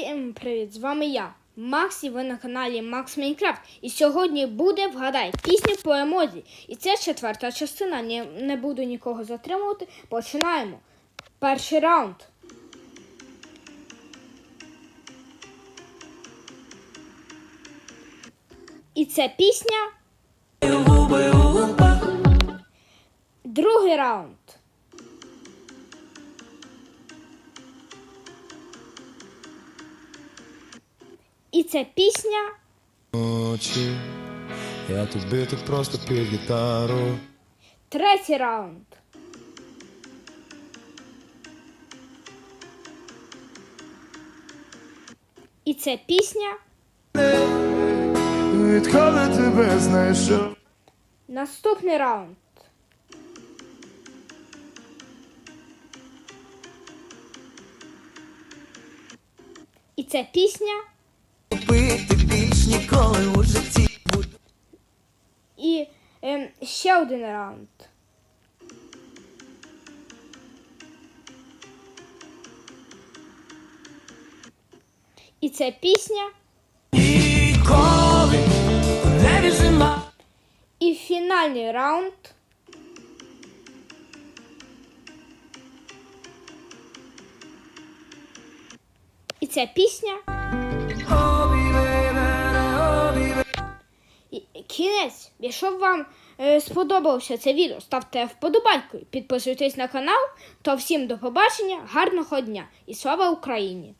Всім привіт! З вами я, Макс, і ви на каналі Макс Майнкрафт. І сьогодні буде вгадай пісню по емодзі. І це четверта частина. Ні, не буду нікого затримувати. Починаємо. Перший раунд. І це пісня. Другий раунд. І це пісня. Ночі, я тут бити просто під гітару. Третій раунд. І це пісня. Відколи тебе знайшов. Наступний раунд. І це пісня. Пити більш ніколи у житті І ем, ще один раунд. І це пісня. ніколи не віджима. І фінальний раунд. І ця пісня. Кінець. Якщо вам е, сподобалося це відео, ставте вподобайку, підписуйтесь на канал. То всім до побачення, гарного дня і слава Україні!